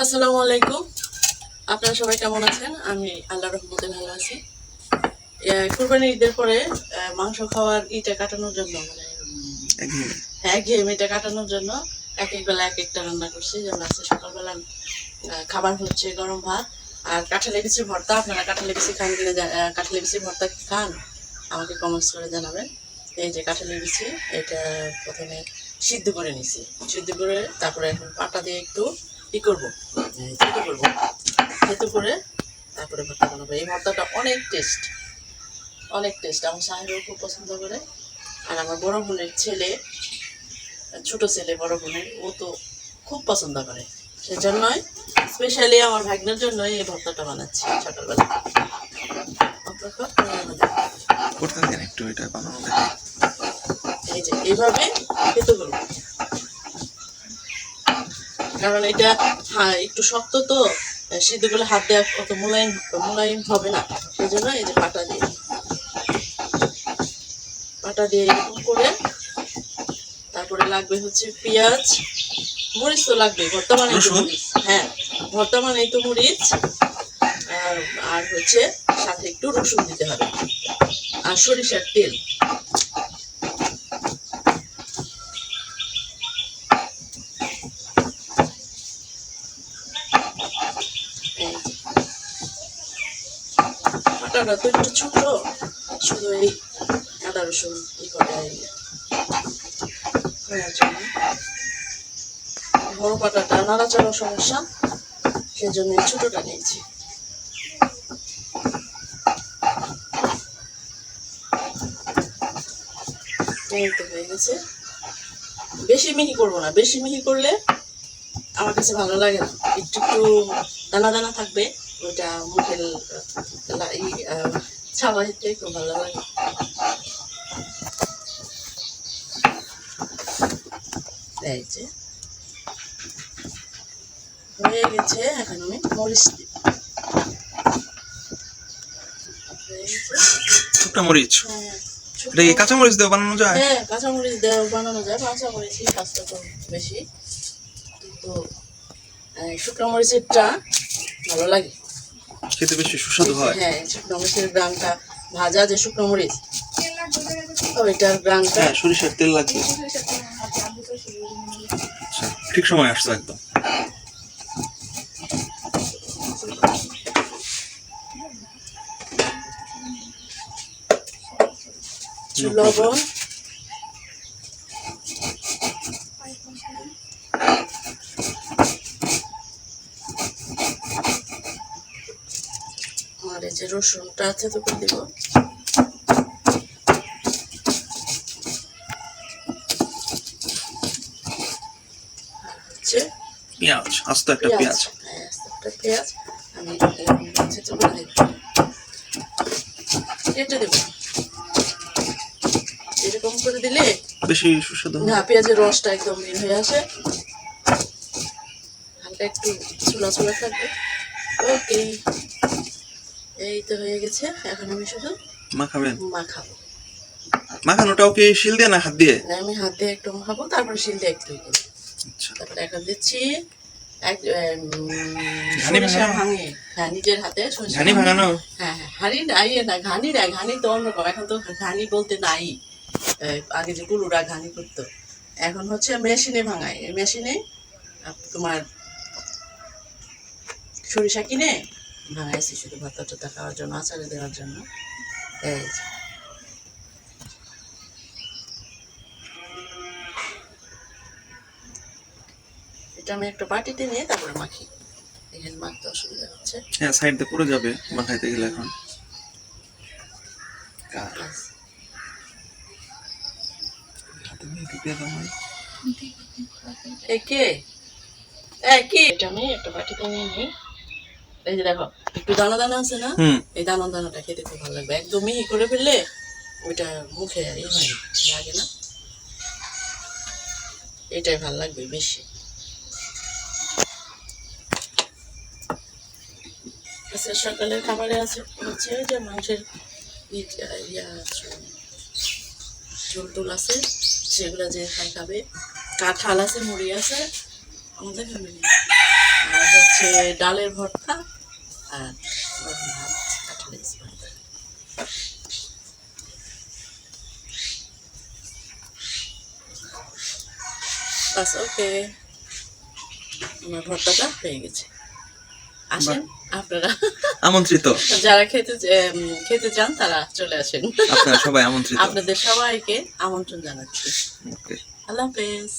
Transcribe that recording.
আসসালামু আলাইকুম। আপনারা সবাই কেমন আছেন? আমি আল্লাহ রহমতে ভালো আছি। কুরবানি ঈদের পরে মাংস খাওয়ার ইটা কাটানোর জন্য মানে হ্যাঁ ঘেম এটা কাটানোর জন্য এক এক বেলা এক একটা রান্না করছি। যেমন আজকে সকালবেলা খাবার হচ্ছে গরম ভাত আর কাঁঠালি বিচি ভর্তা। আপনারা কাঁঠালি বিচি খান কিনা কাঁঠালি বিচি ভর্তা খান? আমাকে কমেন্টস করে জানাবেন। এই যে কাঁঠালি বিচি এটা প্রথমে সিদ্ধ করে নিছি। সিদ্ধ করে তারপরে এখন পাটা দিয়ে একটু ই করব? থেতো করব? থেতো করে তারপরে ভর্তা বানাবো। এই ভর্তাটা অনেক টেস্ট অনেক টেস্ট আমার সাহেবও খুব পছন্দ করে। আর আমার বড় বোনের ছেলে ছোট ছেলে বড় বোনের ও তো খুব পছন্দ করে। সেজন্যই স্পেশালি আমার ভাগ্নের জন্য এই ভর্তাটা বানাচ্ছি সকালবেলা। করতে একটু এটা বানানো এই যে এইভাবে খেতে করব কারণ এটা একটু শক্ত তো সিদ্ধ করলে হাত দেওয়া অত মোলায়েম মোলায়েম হবে না। সেই জন্য এই যে পাটা দিয়ে পাটা দিয়ে এরকম করে তারপরে লাগবে হচ্ছে পেঁয়াজ মরিচ তো লাগবে ভর্তা মানে মরিচ। হ্যাঁ ভর্তা মানে তো মরিচ আর হচ্ছে সাথে একটু রসুন দিতে হবে। আর সরিষার তেল। পাটাটা তো একটু ছোট, শুধু এই আদা রসুন ই করে বড় পাটাটা নাড়াচাড়ার সমস্যা, সেজন্য ছোটটা নিয়েছি। তো হয়ে গেছে। বেশি মিহি করব না, বেশি মিহি করলে আমার কাছে ভালো লাগে না। একটু একটু দানা দানা থাকবে। ওইটা মুখে ছাওয়াইতে খুব ভালো লাগে এই যে হয়ে গেছে এখন আমি মরিচ দিই মরিচ এটা কি কাঁচা মরিচ দিয়ে বানানো যায়? হ্যাঁ কাঁচামরিচ দেওয়া বানানো যায়। কাঁচামরিচই স্বাস্থ্যকর বেশি। কিন্তু আহ, শুকনো মরিচেরটা ভালো লাগে। খেতে বেশি সুস্বাদু হয়। হ্যাঁ শুকনো মরিচের গ্রামটা ভাজা যে শুকনো মরিচ ওইটার গ্রামটা হ্যাঁ সরিষার তেল লাগবে। আচ্ছা ঠিক সময় আসছো একদম। লবণ আর এই যে রসুনটা আছে তো দিব। পেঁয়াজ আস্ত একটা পেঁয়াজ হ্যাঁ, পেঁয়াজ। আমি কেটে দেব। এরকম করে দিলে বেশি সুস্বাদু না পেঁয়াজের রসটা একদম বের হয়ে আসে। হালকা একটু চুলা চুলা থাকবে। ওকে এই তো হয়ে গেছে এখন আমি শুধু মাখাবেন মাখাবো মাখানোটাও কি শিল দিয়ে না হাত দিয়ে? আমি হাত দিয়ে একটু মাখাবো তারপরে শিল দিয়ে একটু আচ্ছা। তারপরে এখন দিচ্ছি ঘানি হ্যাঁ নিজের হাতে ঘানি ভাঙানো? হ্যাঁ নাই না ঘানি ঘানি তো অন্যরকম এখন তো ঘানি বলতে নাই। আগে যে কুলুরা ঘানি করতো। এখন হচ্ছে মেশিনে ভাঙায় মেশিনে তোমার সরিষা কিনে ভাঙাইছি শুধু ভাতা টাতা খাওয়ার জন্য আচারে দেওয়ার জন্য। এই এটা আমি একটা বাটিতে নিয়ে তারপরে মাখি। এখানে মাখতে অসুবিধা হচ্ছে। হ্যাঁ সাইড দিয়ে পড়ে যাবে মাখাইতে গেলে এখন। কার ব্যাস। হাতে নিয়ে কি? দিয়ে দাও ভাই? এ কে? এটা আমি একটা বাটিতে নিয়ে নিই। এই যে দেখো একটু দানা দানা আছে না? এই দানা দানাটা খেতে খুব ভালো লাগবে। একদম মিহি করে ফেললে ওইটা মুখে ই হয় লাগে না। এটাই ভালো লাগবে বেশি। আচ্ছা সকালের খাবারে আছে হচ্ছে যে মাংসের ইয়া ঝোল টোল আছে সেগুলো যে খাই খাবে। কাঁঠাল আছে মুড়ি আছে। আমাদের ফ্যামিলি আর হচ্ছে ডালের ভর্তা আর কাঁঠালের ভর্তা বাস ওকে। আমার ভর্তাটা হয়ে গেছে। আসেন আপনারা। আমন্ত্রিত। যারা খেতে খেতে চান তারা চলে আসেন। আপনারা সবাই আমন্ত্রিত। আপনাদের সবাইকে আমন্ত্রণ জানাচ্ছি। ওকে। আল্লাহ হাফেজ।